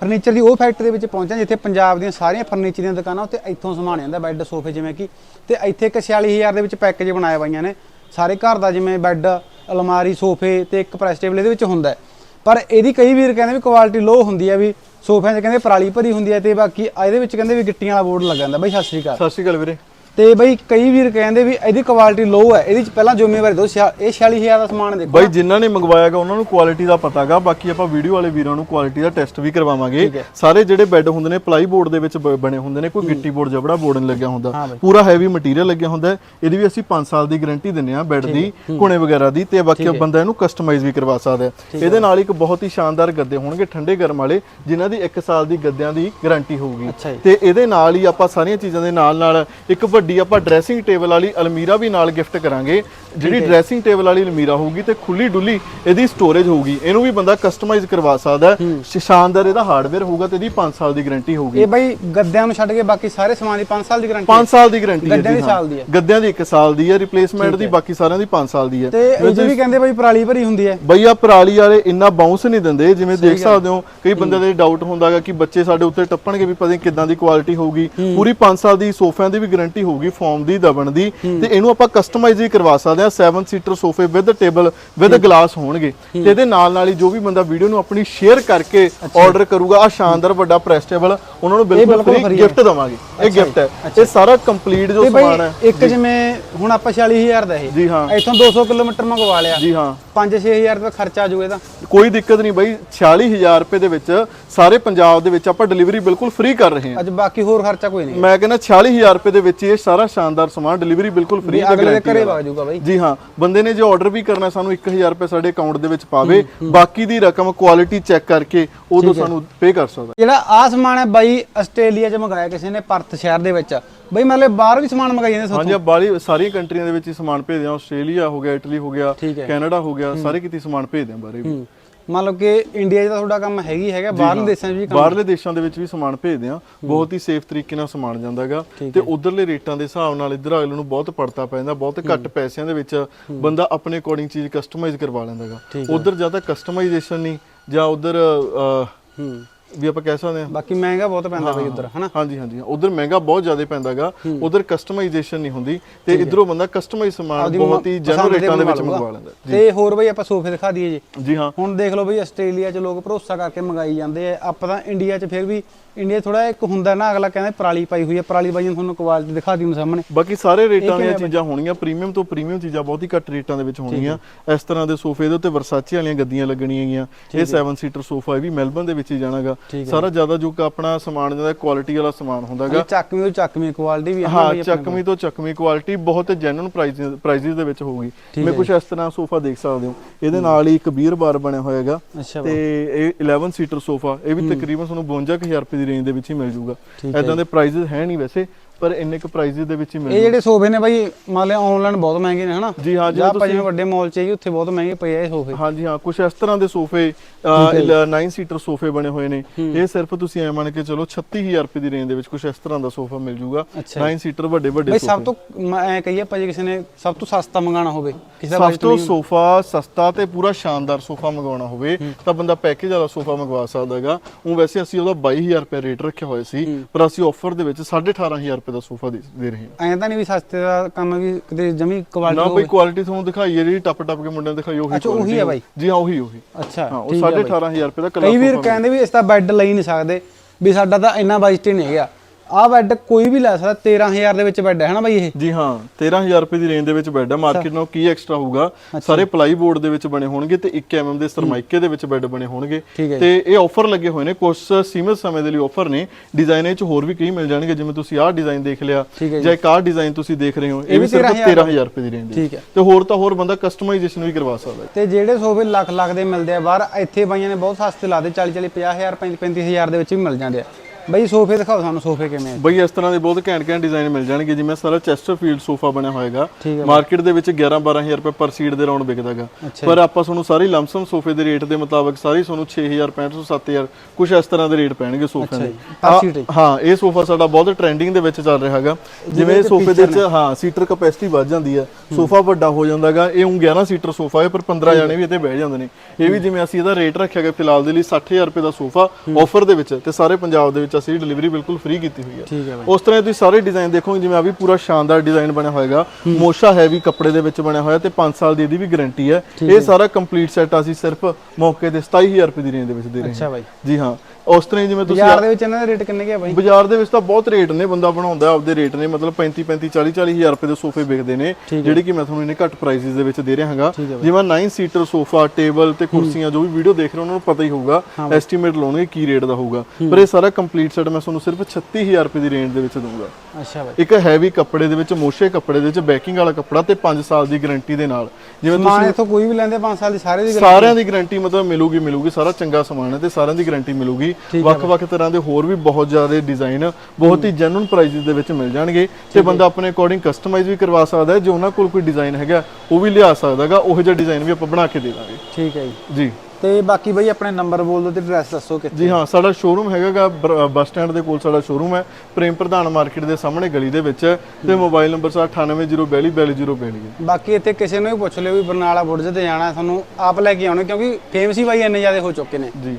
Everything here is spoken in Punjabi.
ਫਰਨੀਚਰ ਦੀ ਉਹ ਫੈਕਟਰੀ ਦੇ ਵਿੱਚ ਪਹੁੰਚਿਆ ਜਿੱਥੇ ਪੰਜਾਬ ਦੀਆਂ ਸਾਰੀਆਂ ਫਰਨੀਚਰ ਦੀਆਂ ਦੁਕਾਨਾਂ ਉੱਤੇ ਇੱਥੋਂ ਸਮਾਨ ਜਾਂਦਾ ਬੈੱਡ ਸੋਫੇ ਜਿਵੇਂ ਕਿ। ਤੇ ਇੱਥੇ ਇੱਕ 46000 ਦੇ ਵਿੱਚ ਪੈਕੇਜ ਬਣਾਏ ਹੋਈਆਂ ਨੇ। ਸਾਰੇ ਘਰ ਦਾ ਜਿਵੇਂ ਬੈੱਡ ਅਲਮਾਰੀ ਸੋਫੇ ਤੇ ਇੱਕ ਪ੍ਰੈਸ ਟੇਬਲ ਇਹਦੇ ਵਿੱਚ ਹੁੰਦਾ ਪਰ ਇਹਦੀ ਕਈ ਵੀਰ ਕਹਿੰਦੇ ਵੀ ਕੁਆਲਿਟੀ ਲੋ ਹੁੰਦੀ ਹੈ ਵੀ ਸੋਫਿਆਂ 'ਚ ਕਹਿੰਦੇ ਪਰਾਲੀ ਭਰੀ ਹੁੰਦੀ ਹੈ ਤੇ ਬਾਕੀ ਇਹਦੇ ਵਿੱਚ ਕਹਿੰਦੇ ਵੀ ਗਿੱਟੀਆਂ ਵਾਲਾ ਬੋਰਡ ਲੱਗਾ ਹੁੰਦਾ। ਬਾਈ ਸਤਿ ਸ਼੍ਰੀ ਅਕਾਲ। ਸਤਿ ਸ਼੍ਰੀ ਅਕਾਲ ਵੀਰੇ। ਤੇ ਬਈ ਕਈ ਵੀਰ ਕਹਿੰਦੇ ਵੀ ਇਹਦੀ ਕੁਆਲਿਟੀ ਲੋ ਹੈ ਇਹਦੀ 'ਚ ਪਹਿਲਾਂ ਜ਼ਿੰਮੇਵਾਰੀ ਦੋ ਇਹ 46000 ਦਾ ਸਮਾਨ ਦੇਖੋ। ਬਾਈ ਜਿਨ੍ਹਾਂ ਨੇ ਮੰਗਵਾਇਆਗਾ ਉਹਨਾਂ ਨੂੰ ਕੁਆਲਿਟੀ ਦਾ ਪਤਾਗਾ ਬਾਕੀ ਆਪਾਂ ਵੀਡੀਓ ਵਾਲੇ ਵੀਰਾਂ ਨੂੰ ਕੁਆਲਿਟੀ ਦਾ ਟੈਸਟ ਵੀ ਕਰਵਾਵਾਂਗੇ। ਸਾਰੇ ਜਿਹੜੇ ਬੈੱਡ ਹੁੰਦੇ ਨੇ ਪਲਾਈ ਬੋਰਡ ਦੇ ਵਿੱਚ ਬਣੇ ਹੁੰਦੇ ਨੇ ਕੋਈ ਗਿੱਟੀ ਬੋਰਡ ਜਬੜਾ ਬੋਰਡ ਨਹੀਂ ਲੱਗਿਆ ਹੁੰਦਾ। ਪੂਰਾ ਹੈਵੀ ਮਟੀਰੀਅਲ ਲੱਗਿਆ ਹੁੰਦਾ। ਇਹਦੀ ਵੀ ਅਸੀਂ 5 ਸਾਲ ਦੀ ਗਾਰੰਟੀ ਦਿੰਨੇ ਆ ਬੈੱਡ ਦੀ ਘੁਣੇ ਵਗੈਰਾ ਦੀ ਤੇ ਬਾਕੀ ਬੰਦਾ ਇਹਨੂੰ ਕਸਟਮਾਈਜ਼ ਵੀ ਕਰਵਾ ਸਕਦਾ ਹੈ। ਇਹਦੇ ਨਾਲ ਇੱਕ ਬਹੁਤ ਹੀ ਸ਼ਾਨਦਾਰ ਗੱਦੇ ਹੋਣਗੇ ਠੰਡੇ ਗਰਮ ਵਾਲੇ ਜਿਨ੍ਹਾਂ ਦੀ 1 ਸਾਲ ਦੀ ਗੱਦਿਆਂ ਦੀ ਗਾਰੰਟੀ ਹੋਊਗੀ। ਤੇ ਇਹਦੇ ਨਾਲ ਹੀ ਆਪਾਂ ਸਾਰੀਆਂ ਚੀਜ਼ਾਂ ਦੇ ਨਾਲ ਨਾਲ ਇੱਕ ਵੱਡੀ ਆਪਾਂ ਡਰੈਸਿੰਗ ਟੇਬਲ ਵਾਲੀ ਅਲਮੀਰਾ ਵੀ ਨਾਲ ਗਿਫਟ ਕਰਾਂਗੇ। ਜਿਹੜੀ ਡਰੈਸਿੰਗ ਟੇਬਲ ਵਾਲੀ ਅਲਮੀਰਾ ਹੋਊਗੀ ਤੇ ਖੁੱਲੀ ਡੁੱਲੀ ਇਹਦੀ ਸਟੋਰੇਜ ਹੋਊਗੀ। ਇਹਨੂੰ ਵੀ ਬੰਦਾ ਕਸਟਮਾਈਜ਼ ਕਰਵਾ ਸਕਦਾ ਸ਼ਾਨਦਾਰ ਇਹਦਾ ਹਾਰਡਵੇਅਰ ਹੋਊਗਾ ਤੇ ਇਹਦੀ 5 ਸਾਲ ਦੀ ਗਾਰੰਟੀ ਹੋਊਗੀ। ਇਹ ਬਈ ਗੱਦਿਆਂ ਨੂੰ ਛੱਡ ਕੇ ਬਾਕੀ ਸਾਰੇ ਸਮਾਨ ਦੀ 5 ਸਾਲ ਦੀ ਗਾਰੰਟੀ 5 ਸਾਲ ਦੀ ਗਾਰੰਟੀ ਹੈ ਗੱਦਿਆਂ ਦੀ। ਸਾਲ ਦੀ ਹੈ। ਗੱਦਿਆਂ ਦੀ 1 ਸਾਲ ਦੀ ਹੈ ਰਿਪਲੇਸਮੈਂਟ ਦੀ ਬਾਕੀ ਸਾਰਿਆਂ ਦੀ 5 ਸਾਲ ਦੀ ਹੈ। ਤੇ ਇਹ ਵੀ ਕਹਿੰਦੇ ਬਈ ਪਰਾਲੀ ਭਰੀ ਹੁੰਦੀ ਹੈ। ਬਈ ਆ ਪਰਾਲੀ ਵਾਲੇ ਇੰਨਾ ਬਾਉਂਸ ਨਹੀਂ ਦਿੰਦੇ ਜਿਵੇਂ ਦੇਖ ਸਕਦੇ ਹੋ ਕਈ ਬੰਦੇ ਦੇ ਡਾਊਟ ਹੁੰਦਾਗਾ ਕਿ ਬੱਚੇ ਸਾਡੇ ਉੱਤੇ ਟੱਪਣਗੇ ਵੀ ਪਤਾ ਨਹੀਂ ਕਿੱਦਾਂ ਦੀ ਕੁਆਲਿਟੀ ਹੋਊਗੀ। ਪੂਰੀ 5 ਸਾਲ ਦੀ ਸੋਫਿਆਂ ਦੀ ਵੀ ਗਾਰੰਟੀ ਹੋਊਗੀ ਫੋਮ ਦੀ ਦਬਣ ਦੀ ਤੇ ਇਹਨੂੰ ਆਪਾਂ ਕਸਟਮਾਈਜ਼ ਵੀ ਕਰਵਾ ਸਕਦੇ ਆ 7 ਸੀਟਰ ਸੋਫੇ ਵਿਦ ਟੇਬਲ ਵਿਦ ਗਲਾਸ ਹੋਣਗੇ। ਤੇ ਇਹਦੇ ਨਾਲ ਨਾਲ ਹੀ ਜੋ ਵੀ ਬੰਦਾ ਵੀਡੀਓ ਨੂੰ ਆਪਣੀ ਸ਼ੇਅਰ ਕਰਕੇ ਆਰਡਰ ਕਰੂਗਾ ਆ ਸ਼ਾਨਦਾਰ ਵੱਡਾ ਪ੍ਰੈਸ ਟੇਬਲ ਉਹਨਾਂ ਨੂੰ ਬਿਲਕੁਲ ਫ੍ਰੀ ਗਿਫਟ ਦਵਾਂਗੇ। ਇਹ ਗਿਫਟ ਹੈ। ਇਹ ਸਾਰਾ ਕੰਪਲੀਟ ਜੋ ਸਮਾਨ ਹੈ। ਇੱਕ ਜਿਵੇਂ ਹੁਣ ਆਪਾਂ 46000 ਦਾ ਇਹ। ਜੀ ਹਾਂ। ਇੱਥੋਂ 200 ਕਿਲੋਮੀਟਰ ਮੰਗਵਾ ਲਿਆ। ਜੀ ਹਾਂ। 5-6000 ਰੁਪਏ ਖਰਚਾ ਆ ਜਾਊਗਾ ਇਹਦਾ। ਕੋਈ ਦਿੱਕਤ ਨਹੀਂ ਬਾਈ 46000 ਰੁਪਏ ਦੇ ਵਿੱਚ ਸਾਰੇ ਪੰਜਾਬ ਦੇ ਵਿੱਚ ਆਪਾਂ ਡਿਲੀਵਰੀ ਬਿਲਕੁਲ ਫ੍ਰੀ ਕਰ ਰਹੇ ਹਾਂ। ਅੱਜ ਬਾਕੀ ਹੋਰ ਖਰਚਾ ਕੋਈ ਨਹੀਂ। ਮੈਂ ਕਹਿੰਦਾ 46000 ਰੁਪਏ ਦੇ ਵਿੱਚ ਇਹ ਸਾਰਾ ਸ਼ਾਨਦਾਰ ਸਮਾਨ ਡਿਲੀਵਰੀ ਬਿਲਕੁਲ ਫ੍ਰੀ ਅਗਲੇ ਦੇ ਘਰੇ ਵਗ ਜਾਊਗਾ ਬਈ। ਜੀ ਹਾਂ ਬੰਦੇ ਨੇ ਜੇ ਆਰਡਰ ਵੀ ਕਰਨਾ ਸਾਨੂੰ 1000 ਰੁਪਏ ਸਾਡੇ ਅਕਾਊਂਟ ਦੇ ਵਿੱਚ ਪਾਵੇ ਬਾਕੀ ਦੀ ਰਕਮ ਕੁਆਲਿਟੀ ਚੈੱਕ ਕਰਕੇ ਉਦੋਂ ਸਾਨੂੰ ਪੇ ਕਰ ਸਕਦਾ। ਜਿਹੜਾ ਆ ਸਮਾਨ ਹੈ ਬਾਈ ਆਸਟ੍ਰੇਲੀਆ 'ਚ ਮੰਗਾਇਆ ਕਿਸੇ ਨੇ ਪਰਥ ਸ਼ਹਿਰ ਦੇ ਵਿੱਚ। ਬਈ ਮਤਲਬ ਬਾਹਰ ਵੀ ਸਮਾਨ ਮੰਗਾਈ ਜਾਂਦੇ ਹਾਂਜੀ ਆ ਬਾਹਲੀ ਸਾਰੀਆਂ ਕੰਟਰੀਆਂ ਦੇ ਵਿੱਚ ਹੀ ਸਮਾਨ ਭੇਜਦੇ ਆ ਆਸਟ੍ਰੇਲੀਆ ਹੋ ਗਿਆ ਇਟਲੀ ਹੋ ਗਿਆ। ਕੈਨੇਡਾ ਹੋ ਗਿਆ ਸਾਰੇ ਕਿਤੇ ਸਮਾਨ ਭੇਜਦੇ ਆ ਬਾਹਰੇ ਵੀ। ਮੰਨ ਲਓ ਕਿ ਇੰਡੀਆ 'ਚ ਤਾਂ ਤੁਹਾਡਾ ਕੰਮ ਹੈਗੀ ਹੈਗਾ ਬਾਹਰਲੇ ਦੇਸ਼ਾਂ 'ਚ ਵੀ ਕੰਮ ਬਾਹਰਲੇ ਦੇਸ਼ਾਂ ਦੇ ਵਿੱਚ ਵੀ ਸਮਾਨ ਭੇਜਦੇ ਆ ਬਹੁਤ ਹੀ ਸੇਫ ਤਰੀਕੇ ਨਾਲ ਸਮਾਨ ਜਾਂਦਾਗਾ ਤੇ ਉਧਰਲੇ ਰੇਟਾਂ ਦੇ ਹਿਸਾਬ ਨਾਲ ਇਧਰ ਅਗਲੇ ਨੂੰ ਬਹੁਤ ਪੜਤਾ ਪੈਂਦਾ ਬਹੁਤ ਘੱਟ ਪੈਸਿਆਂ ਦੇ ਵਿੱਚ ਬੰਦਾ ਆਪਣੇ ਅਕੋਰਡਿੰਗ ਚੀਜ਼ ਕਸਟਮਾਈਜ਼ ਕਰਵਾ ਲੈਂਦਾਗਾ ਉਧਰ ਜ਼ਿਆਦਾ ਕਸਟਮਾਈਜ਼ੇਸ਼ਨ ਨਹੀਂ ਜਾਂ ਉਧਰ ਹੂੰ। ਵੀ ਆਪਾਂ ਕਹਿ ਸਕਦੇ ਹਾਂ। ਬਾਕੀ ਮਹਿੰਗਾ ਬਹੁਤ ਪੈਂਦਾ ਬਈ ਉੱਧਰ ਹਨਾ? ਹਾਂਜੀ ਹਾਂਜੀ। ਉਧਰ ਮਹਿੰਗਾ ਬਹੁਤ ਜ਼ਿਆਦਾ ਪੈਂਦਾਗਾ। ਉਧਰ ਕਸਟਮਾਈਜ਼ੇਸ਼ਨ ਨਹੀਂ ਹੁੰਦੀ ਤੇ ਇਧਰੋਂ ਬੰਦਾ ਕਸਟਮਾਈਜ਼ ਸਮਾਨ ਬਹੁਤ ਹੀ ਜਨਰਲ ਰੇਟਾਂ ਦੇ ਵਿੱਚ ਮੰਗਵਾ ਲੈਂਦਾ। ਤੇ ਹੋਰ ਬਈ ਆਪਾਂ ਸੋਫੇ ਦਿਖਾ ਦਈਏ ਜੀ। ਜੀ ਹਾਂ। ਹੁਣ ਦੇਖ ਲਓ ਬਈ ਆਸਟ੍ਰੇਲੀਆ 'ਚ ਲੋਕ ਭਰੋਸਾ ਕਰਕੇ ਮੰਗਾਈ ਜਾਂਦੇ ਆ। ਆਪਾਂ ਤਾਂ ਇੰਡੀਆ 'ਚ ਫਿਰ ਵੀ ਇੰਡੀਆ ਥੋੜਾ ਇੱਕ ਹੁੰਦਾ ਨਾ ਅਗਲਾ ਕਹਿੰਦਾ ਪਰਾਲੀ ਪਾਈ ਹੋਈ ਹੈ ਪਰਾਲੀ ਬਾਈ ਨੂੰ ਤੁਹਾਨੂੰ ਕੁਆਲਿਟੀ ਦਿਖਾ ਦਿੰਦਾ ਸਾਹਮਣੇ। ਬਾਕੀ ਸਾਰੇ ਰੇਟਾਂ ਦੀਆਂ ਚੀਜ਼ਾਂ ਹੋਣਗੀਆਂ ਪ੍ਰੀਮੀਅਮ ਤੋਂ ਪ੍ਰੀਮੀਅਮ ਚੀਜ਼ਾਂ ਬਹੁਤ ਹੀ ਘੱਟ ਰੇਟਾਂ ਦੇ ਵਿੱਚ ਹੋਣਗੀਆਂ। ਇਸ ਤਰ੍ਹਾਂ ਦੇ ਸੋਫੇ ਦੇ ਉੱਤੇ ਵਰਸਾਚੇ ਵਾਲੀਆਂ ਗੱਦੀਆਂ ਲੱਗਣੀਆਂ ਹੈਗੀਆਂ। ਇਹ 7 ਸੀਟਰ ਸੋਫਾ ਇਹ ਵੀ ਮੈਲਬਨ ਦੇ ਵਿੱਚ ਹੀ ਜਾਣਾਗਾ। ਸਾਰਾ ਜ਼ਿਆਦਾ ਜੋ ਕਿ ਆਪਣਾ ਸਮਾਨ ਜਾਂਦਾ ਕੁਆਲਿਟੀ ਵਾਲਾ ਸਮਾਨ ਹੁੰਦਾਗਾ। ਚੱਕਵੀਂ ਉਹ ਚੱਕਵੀਂ ਕੁਆਲਿਟੀ ਵੀ ਹੈ ਚੱਕਵੀਂ ਤੋਂ ਚੱਕਵੀਂ ਕੁਆਲਿਟੀ ਬਹੁਤ ਜੈਨੂਨ ਪ੍ਰਾਈਸਿਸ ਦੇ ਵਿੱਚ ਹੋਊਗੀ। ਮੈਂ ਕੁਝ ਇਸ ਤਰ੍ਹਾਂ ਸੋਫਾ ਦੇਖ ਸਕਦੇ ਹੋ। ਇਹਦੇ ਨਾਲ ਹੀ ਇੱਕ ਬੀਅਰ ਬਾਰ ਬਣਿਆ ਹੋਇਆ ਹੈਗਾ। ਤੇ ਇਹ 11 ਸੀਟਰ ਸੋਫਾ ਇਹ ਵੀ ਤਕਰੀਬਨ ਤੁਹਾਨੂੰ 52000 ਰੁਪਏ ਦੀ ਰੇਂਜ ਦੇ ਵਿੱਚ ਹੀ ਮਿਲ ਜਾਊਗਾ ਐਦਾਂ ਦੇ ਪ੍ਰਾਈਸਿਸ ਹੈ ਨਹੀਂ ਵੈਸੇ। ਪਰ ਇੰਨੇ ਕੁ ਪ੍ਰਾਈਸਿਸ ਦੇ ਵਿੱਚ ਹੀ ਮਿਲ ਇਹ ਜਿਹੜੇ ਸੋਫੇ ਨੇ ਬਾਈ ਮੰਨ ਲਿਆ ਆਨਲਾਈਨ ਬਹੁਤ ਮਹਿੰਗੇ ਨੇ ਹਨਾ? ਜੀ ਹਾਂ ਜਾਂ ਆਪਾਂ ਜਿਵੇਂ ਵੱਡੇ ਮਾਲ 'ਚ ਜਾਈਏ ਉੱਥੇ ਬਹੁਤ ਮਹਿੰਗੇ ਪਏ ਆ ਇਹ ਸੋਫੇ। ਹਾਂਜੀ ਹਾਂ ਕੁਝ ਇਸ ਤਰ੍ਹਾਂ ਦੇ ਸੋਫੇ 9 ਸੀਟਰ ਸੋਫੇ ਬਣੇ ਹੋਏ ਨੇ। ਇਹ ਸਿਰਫ ਤੁਸੀਂ ਐ ਮੰਨ ਕੇ ਚਲੋ 36000 ਰੁਪਏ ਦੀ ਰੇਂਜ ਦੇ ਵਿੱਚ ਕੁਝ ਇਸ ਤਰ੍ਹਾਂ ਦਾ ਸੋਫਾ ਮਿਲ ਅੱਛਾ 9 ਸੀਟਰ ਵੱਡੇ ਵੱਡੇ ਬਈ ਸਭ ਤੋਂ ਐਂ ਕਹੀਏ ਆਪਾਂ ਜੇ ਕਿਸੇ ਨੇ ਸਭ ਤੋਂ ਸਸਤਾ ਮੰਗਾਣਾ ਹੋਵੇ ਕਿਸੇ ਦਾ ਸਭ ਤੋਂ ਸੋਫਾ ਸਸਤਾ ਤੇ ਪੂਰਾ ਸ਼ਾਨਦਾਰ ਸੋਫਾ ਮੰਗਵਾਉਣਾ ਹੋਵੇ ਤਾਂ ਬੰਦਾ ਪੈਕੇਜ ਵਾਲਾ ਸੋਫਾ ਮੰਗਵਾ ਸਕਦਾ ਹੈਗਾ। ਉਹ ਵੈਸੇ ਅਸੀਂ ਉਹਦਾ 22000 ਰੁਪਏ ਰੇਟ ਰੱਖਿਆ ਹੋਇਆ ਸੀ ਪਰ ਅਸੀਂ ਆਫਰ ਦੇ ਵਿੱਚ 18500 ਰੁਪਏ ਦਾ ਸੋਫਾ ਦੇ ਦੇ ਰਹੇ ਹਾਂ। ਐਂ ਤਾਂ ਨਹੀਂ ਵੀ ਸਸਤੇ ਦਾ ਕੰਮ ਵੀ ਕਿਤੇ ਜਮੀ ਨਾ ਕੁਆਲਿਟੀ ਬਈ ਕੁਆਲਿਟੀ ਤੁਹਾਨੂੰ ਦਿਖਾਈ ਹੈ ਜਿਹੜੀ ਟੱਪ ਟੱਪ ਕੇ ਮੁੰਡਿਆਂ ਨੂੰ ਦਿਖਾਈ ਉਹੀ ਅੱਛਾ, ਉਹੀ ਹੈ ਬਾਈ। ਜੀ ਹਾਂ ਉਹੀ ਉਹੀ। ਅੱਛਾ ਹਾਂ ਉਹ ਠੀਕ ਹੈ ਬਾਈ। 18500 ਰੁਪਏ ਦਾ ਕਈ ਕਲਰ ਵੀਰ ਕਹਿੰਦੇ ਵੀ ਇਸ ਦਾ ਬੈੱਡ ਲਈ ਨਹੀਂ ਸਕਦੇ ਵੀ ਸਾਡਾ ਤਾਂ ਇੰਨਾ ਬਜਟ ਹੀ ਨਹੀਂ ਹੈਗਾ। ਆਹ ਬੈੱਡ ਕੋਈ ਵੀ ਲੈ ਸਕਦਾ 13000 ਦੇ ਵਿੱਚ ਬੈੱਡ ਹੈ ਨਾ ਬਾਈ ਇਹ? ਜੀ ਹਾਂ 13000 ਰੁਪਏ ਦੀ ਰੇਂਜ ਦੇ ਵਿੱਚ ਬੈੱਡ ਹੈ ਮਾਰਕੀਟ ਨਾਲੋਂ ਕੀ ਐਕਸਟਰਾ ਹੋਊਗਾ? ਸਾਰੇ ਪਲਾਈ ਬੋਰਡ ਦੇ ਵਿੱਚ ਬਣੇ ਹੋਣਗੇ ਤੇ 1 mm ਦੇ ਸਰਮਾਈਕੇ ਦੇ ਵਿੱਚ ਬੈੱਡ ਬਣੇ ਹੋਣਗੇ। ਤੇ ਇਹ ਆਫਰ ਲੱਗੇ ਹੋਏ ਨੇ ਕੁਝ ਸੀਮਤ ਸਮੇਂ ਦੇ ਲਈ ਆਫਰ ਨੇ। ਡਿਜ਼ਾਈਨ ਇਹ ਚ ਹੋਰ ਵੀ ਕਈ ਮਿਲ ਜਾਣਗੇ ਜਿਵੇਂ ਤੁਸੀਂ ਆਹ ਡਿਜ਼ਾਈਨ ਦੇਖ ਲਿਆ ਜਾਂ। ਇੱਕ ਆਹ ਡਿਜ਼ਾਈਨ ਤੁਸੀਂ ਦੇਖ ਰਹੇ ਹੋ ਇਹ ਵੀ ਸਿਰਫ 13000 ਰੁਪਏ ਦੀ ਰੇਂਜ ਹੈ। ਤੇ ਹੋਰ ਤਾਂ ਹੋਰ ਬੰਦਾ ਕਸਟਮਾਈਜ਼ੇਸ਼ਨ ਵੀ ਕਰਵਾ ਸਕਦਾ ਤੇ ਜਿਹੜੇ ਸੋਫੇ ਲੱਖ ਲੱਖ ਦੇ ਮਿਲਦੇ ਆ ਬਾਹਰ ਇੱਥੇ ਬਾਈਆਂ ਨੇ ਬਹੁਤ ਸਸਤੇ ਲਾਦੇ 40 40 50000 35 35000 ਦੇ ਵਿੱਚ ਵੀ ਮਿਲ ਜਾਂਦੇ ਆ। ਬਾਈ ਸੋਫੇ ਦਿਖਾਓ ਸਾਨੂੰ ਸੋਫੇ ਕਿਵੇਂ ਆ? ਬਈ ਇਸ ਤਰ੍ਹਾਂ ਦੇ ਬਹੁਤ ਘੈਂਟ ਘੈਂਟ ਡਿਜ਼ਾਈਨ ਮਿਲ ਜਾਣਗੇ। ਜਿਵੇਂ ਸਾਰਾ ਚੈਸਟਰਫੀਲਡ ਸੋਫਾ ਬਣਿਆ ਹੋਏਗਾ। ਮਾਰਕੀਟ ਦੇ ਵਿੱਚ 11 12000 ਰੁਪਏ ਪਰ ਸੀਟ ਦੇ ਰਾਉਂਡ ਵਿਕਦਾਗਾ। ਪਰ ਆਪਾਂ ਤੁਹਾਨੂੰ ਸਾਰੀ ਲਮਸਮ ਸੋਫੇ ਦੇ ਰੇਟ ਦੇ ਮੁਤਾਬਕ ਸਾਰੀ ਤੁਹਾਨੂੰ 6000 6500 7000 ਕੁਝ ਇਸ ਤਰ੍ਹਾਂ ਦੇ ਰੇਟ ਪੈਣਗੇ ਸੋਫਿਆਂ ਦੇ। ਹਾਂ ਇਹ ਸੋਫਾ ਸਾਡਾ ਬਹੁਤ ਟ੍ਰੈਂਡਿੰਗ ਦੇ ਵਿੱਚ ਚੱਲ ਰਿਹਾ ਹੈਗਾ। ਜਿਵੇਂ ਇਹ ਸੋਫੇ ਦੇ ਵਿੱਚ ਹਾਂ ਸੀਟਰ ਕਪੈਸਿਟੀ ਵੱਧ ਜਾਂਦੀ ਹੈ। ਸੋਫਾ ਵੱਡਾ ਹੋ ਜਾਂਦਾਗਾ ਇਹ ਉਂ 11 ਸੀਟਰ ਸੋਫਾ ਹੈ ਪਰ 15 ਜਾਣੇ ਵੀ ਇੱਥੇ ਬਹਿ ਜਾਂਦੇ ਨੇ। ਇਹ ਵੀ ਜਿਵੇਂ ਅਸੀਂ ਇਹਦਾ ਰੇਟ ਰੱਖਿਆ ਗਿਆ ਫਿਲਹਾਲ ਦੇ ਲਈ 60000 ਰੁਪਏ ਦਾ ਸੋਫਾ ਆਫਰ ਦੇ ਵਿੱਚ ਤੇ ਸਾਰੇ ਪੰਜਾਬ ਦੇ ਵਿੱਚ ਅਸੀਂ ਡਿਲੀਵਰੀ ਬਿਲਕੁਲ ਫ੍ਰੀ ਕੀਤੀ ਹੋਈ ਹੈ। ਉਸ ਤਰ੍ਹਾਂ ਤੁਸੀਂ ਸਾਰੇ ਡਿਜ਼ਾਈਨ ਦੇਖੋਗੇ ਜਿਵੇਂ ਆ ਵੀ ਪੂਰਾ ਸ਼ਾਨਦਾਰ ਡਿਜ਼ਾਈਨ ਬਣਿਆ ਹੋਏਗਾ। ਮੋਸ਼ਾ ਹੈਵੀ ਕੱਪੜੇ ਦੇ ਵਿੱਚ ਬਣਿਆ ਹੋਇਆ ਤੇ 5 ਸਾਲ ਦੀ ਇਹਦੀ ਵੀ ਗਾਰੰਟੀ ਹੈ। ਇਹ ਸਾਰਾ ਕੰਪਲੀਟ ਸੈੱਟ ਅਸੀਂ ਸਿਰਫ ਮੌਕੇ ਤੇ 27000 ਰੁਪਏ ਦੀ ਰੇਂਜ ਦੇ ਵਿੱਚ ਦੇ ਰਹੇ ਹਾਂ। ਅੱਛਾ ਬਾਈ। ਜੀ ਹਾਂ। ਉਸ ਤਰ੍ਹਾਂ ਜਿਵੇਂ ਤੁਸੀਂ ਬਾਜ਼ਾਰ ਦੇ ਵਿੱਚ ਇਹਨਾਂ ਦੇ ਰੇਟ ਕਿੰਨੇ ਕੇ ਆ ਬਾਈ? ਬਾਜ਼ਾਰ ਦੇ ਵਿੱਚ ਤਾਂ ਬਹੁਤ ਰੇਟ ਨੇ ਬੰਦਾ ਬਣਾਉਂਦਾ ਆਪਦੇ ਰੇਟ ਨੇ ਮਤਲਬ 35 35 40 40 ਹਜ਼ਾਰ ਰੁਪਏ ਦੇ ਸੋਫੇ ਵਿਕਦੇ ਨੇ ਜਿਹੜੇ ਕਿ ਮੈਂ ਤੁਹਾਨੂੰ ਇਹਨੇ ਘੱਟ ਪ੍ਰਾਈਸਿਸ ਦੇ ਵਿੱਚ ਦੇ ਰਿਹਾ ਹਾਂਗਾ। ਜਿਵੇਂ 9 ਸੀਟਰ ਸੋਫਾ ਟੇਬਲ ਤੇ ਕੁਰਸੀਆਂ ਜੋ ਵੀ ਵੀਡੀਓ ਦੇਖ ਰਹੇ ਉਹਨਾਂ ਨੂੰ ਪਤਾ ਹੀ ਹੋਊਗਾ ਐਸਟੀਮੇਟ ਲਾਉਣਗੇ ਕੀ ਰੇਟ ਦਾ ਹੋਊਗਾ। ਪਰ ਇਹ ਸਾਰਾ ਕੰਪਲੀਟ ਸੈਟ ਮੈਂ ਤੁਹਾਨੂੰ ਸਿਰਫ 36000 ਰੁਪਏ ਦੀ ਰੇਂਜ ਦੇ ਵਿੱਚ ਦਊਂਗਾ। ਅੱਛਾ ਬਾਈ। ਇੱਕ ਹੈਵੀ ਕੱਪੜੇ ਦੇ ਵਿੱਚ ਮੋਸ਼ੇ ਕੱਪੜੇ ਦੇ ਵਿੱਚ ਬੈਕਿੰਗ ਵਾਲਾ ਕੱਪੜਾ ਤੇ 5 ਸਾਲ ਦੀ ਗਾਰੰਟੀ ਦੇ ਨਾਲ। ਜਿਵੇਂ ਸਮਾਨ ਇਥੋਂ ਕੋਈ ਵੀ ਲੈਂਦੇ 5 ਸਾਲ ਦੀ ਸਾਰੇ ਦੀ ਸਾਰਿਆਂ ਦੀ ਗਾਰੰਟੀ ਮਤਲਬ ਮਿਲੂਗੀ ਮਿਲੂਗੀ ਸਾਰਾ ਚੰਗਾ ਸਮਾਨ ਹੈ ਤੇ ਸਾਰਿਆਂ ਦੀ ਗਾਰੰਟੀ ਮਿਲੂਗੀ। ਵੱਖ-ਵੱਖ ਤਰ੍ਹਾਂ ਦੇ ਹੋਰ ਵੀ ਬਹੁਤ ਜ਼ਿਆਦਾ ਡਿਜ਼ਾਈਨ ਬਹੁਤ ਹੀ ਜੈਨੂਨ ਪ੍ਰਾਈਸਿਸ ਦੇ ਵਿੱਚ ਮਿਲ ਜਾਣਗੇ ਤੇ ਬੰਦਾ ਆਪਣੇ ਅਕੋਰਡਿੰਗ ਕਸਟਮਾਈਜ਼ ਵੀ ਕਰਵਾ ਸਕਦਾ ਹੈ ਜੇ ਉਹਨਾਂ ਕੋਲ ਕੋਈ ਡਿਜ਼ਾਈਨ ਹੈਗਾ ਉਹ ਵੀ ਲਿਆ ਸਕਦਾਗਾ ਉਹੋ ਜਿਹਾ ਡਿਜ਼ਾਈਨ ਵੀ ਆਪਾਂ ਬਣਾ ਕੇ ਦੇ ਦਾਂਗੇ। ਠੀਕ ਹੈ ਜੀ। ਜੀ। ਤੇ ਬਾਕੀ ਬਾਈ ਆਪਣੇ ਨੰਬਰ ਬੋਲ ਦਿਓ ਤੇ ਐਡਰੈਸ ਦੱਸੋ ਕਿੱਥੇ ਜੀ ਹਾਂ। ਸਾਡਾ ਸ਼ੋਰੂਮ ਹੈਗਾਗਾ ਬੱਸ ਸਟੈਂਡ ਦੇ ਕੋਲ ਸਾਡਾ ਸ਼ੋਰੂਮ ਹੈ ਪ੍ਰੇਮ ਪ੍ਰਧਾਨ ਮਾਰਕੀਟ ਦੇ ਸਾਹਮਣੇ ਗਲੀ ਦੇ ਵਿੱਚ ਤੇ ਮੋਬਾਈਲ ਨੰਬਰ ਸਾਡਾ 9804242042 ਹੈ। ਬਾਕੀ ਇੱਥੇ ਕਿਸੇ ਨੂੰ ਵੀ ਪੁੱਛ ਲਿਓ ਵੀ ਬਰਨਾਲਾ ਬੁਰਜ ਤੇ ਜਾਣਾ ਤੁਹਾਨੂੰ ਆਪ ਲੈ ਕੇ ਆਉਣੇ ਕਿਉਂਕਿ ਫੇਮਸ ਹੀ ਬਾਈ ਇੰਨੇ ਜ਼ਿਆਦਾ ਹੋ ਚੁੱਕੇ ਨੇ। ਜੀ।